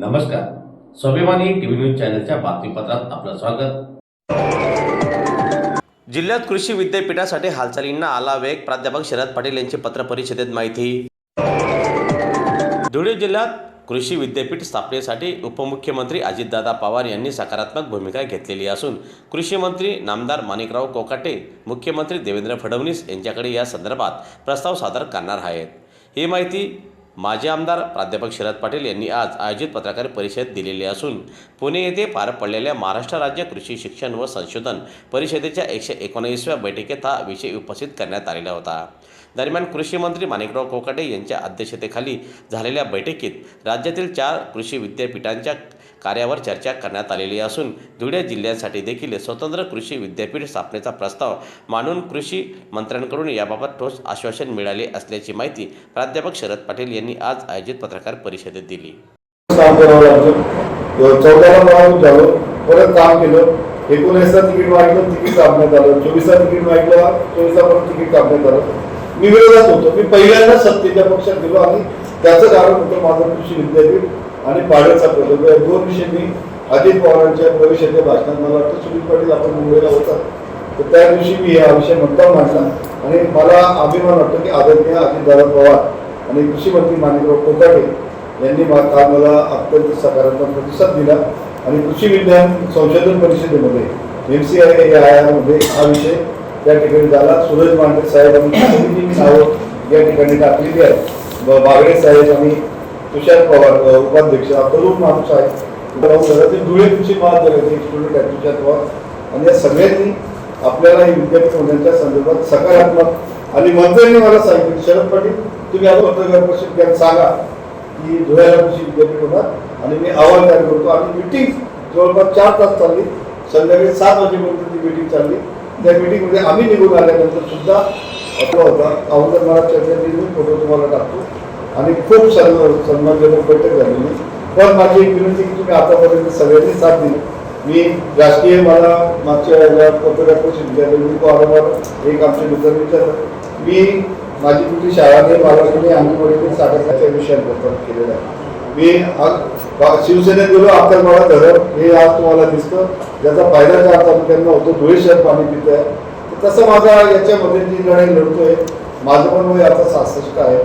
नमस्कार. स्वाभिमानी TV news चॅनलच्या बातमीपत्रात आपलं स्वागत. जिल्ह्यात कृषी विद्यापीठासाठी हालचालींना आला वेग प्राध्यापक शरद पाटील यांची पत्रपरिषदेत माहिती. धुळे जिल्ह्यात कृषी विद्यापीठ स्थापनेसाठी उपमुख्यमंत्री अजितदादा पवार यांनी सकारात्मक भूमिका घेतलेली असून कृषी मंत्री नामदार माणिकराव कोकाटे मुख्यमंत्री देवेंद्र फडणवीस यांच्याकडे या संदर्भात प्रस्ताव सादर करणार आहेत. ही माहिती माजी आमदार प्राध्यापक शरद पाटील यांनी आज आयोजित पत्रकार परिषद दिलेली असून पुणे येथे पार पडलेल्या महाराष्ट्र राज्य कृषी शिक्षण व संशोधन परिषदेच्या एकशे एकोणीसव्या बैठकीत हा विषय उपस्थित करण्यात आलेला होता. दरम्यान कृषी मंत्री माणिकराव कोकाटे यांच्या अध्यक्षतेखाली झालेल्या बैठकीत राज्यातील चार कृषी विद्यापीठांच्या कार्यावर चर्चा करण्यात आलेली असून धुळे जिल्ह्यासाठी देखील स्वतंत्र कृषी विद्यापीठ स्थापनेचा प्रस्ताव मांडून कृषी मंत्र्यांकडून याबाबत ठोस आश्वासन मिळाले असल्याची माहिती प्राध्यापक शरद पाटील यांनी आज आयोजित पत्रकार परिषदेत दिली. परत काम केलं. एकोणीसला तिकीट वाढलं तिकीट कापण्यात आलं. चोवीसला तिकीट वाढलं चोवीसला परत तिकीट कापण्यात आलं. मी विरोधात होतो. मी पहिल्यांदा सत्तेच्या पक्षात गेलो आणि त्याचं कारण होतं माझं कृषी विद्यापीठ. आणि पाड्याचा प्रकल्प या दोन विषय मी अजित पवारांच्या प्रवेशाच्या भाषणात मला वाटतं सुनील पाटील आपण मुंबईला होता. तर त्या दिवशी मी हा विषय मुद्दाम मांडला आणि मला अभिमान वाटतो की आदरणीय अजितदादा पवार आणि कृषी मंत्री माणिकराव कोकाटे यांनी मा- काल मला अत्यंत सकारात्मक प्रतिसाद दिला. आणि कृषी विज्ञान संशोधन परिषदेमध्ये एम सी आयमध्ये हा विषय त्या ठिकाणी झाला. सूरज मांडे साहेब आणि नावं या ठिकाणी टाकलेली आहेत. बागडे साहेब आणि तुषार पवार उपाध्यक्ष हा तरुण माणूस आहे राहून घरातील धुळे कृषी महाविद्यालयाचे एक स्टुडंट आहे तुषार पवार. आणि या सगळ्यांनी आपल्याला हे विद्यापीठ होण्याच्या संदर्भात सकारात्मक आणि मंत्र्यांनी मला सांगितलं. शरद पाटील तुम्ही आता पत्रकार परिषद सांगा की धुळ्याला कृषी विद्यापीठ होणार. आणि मी अहवाल तयार करतो. आणि मिटिंग जवळपास चार तास चालली. संध्याकाळी सात वाजेपर्यंत ती मिटिंग चालली. त्या मिटिंगमध्ये आम्ही निघून आल्यानंतर सुद्धा आपला होता. अगोदर मला चर्चा मी फोटो तुम्हाला टाकतो. आणि खूप सन्मान सन्मानजनक बैठक झालेली पण माझी एक विनंती की तुम्ही आतापर्यंत सगळ्यांनी साथ दिली. मी राष्ट्रीय मला मागच्या वेळेला पत्रकार परिषद विचारले मी वारंवार एक आमचे मित्र विचारलं मी माझी कुठली शाळा बालकांनी अंगणवाडीने साठवण्याच्या विषयांबद्दल केलेलं आहे. मी आज शिवसेनेत गेलो आता मला धरण हे आज तुम्हाला दिसतं. ज्याचा फायदा चार तालुक्यांना होतो धुळे शहर पाणी पित आहे तसं माझा याच्यामध्ये जी लढाई लढतोय माझं पण वय आता सहासष्ट आहे.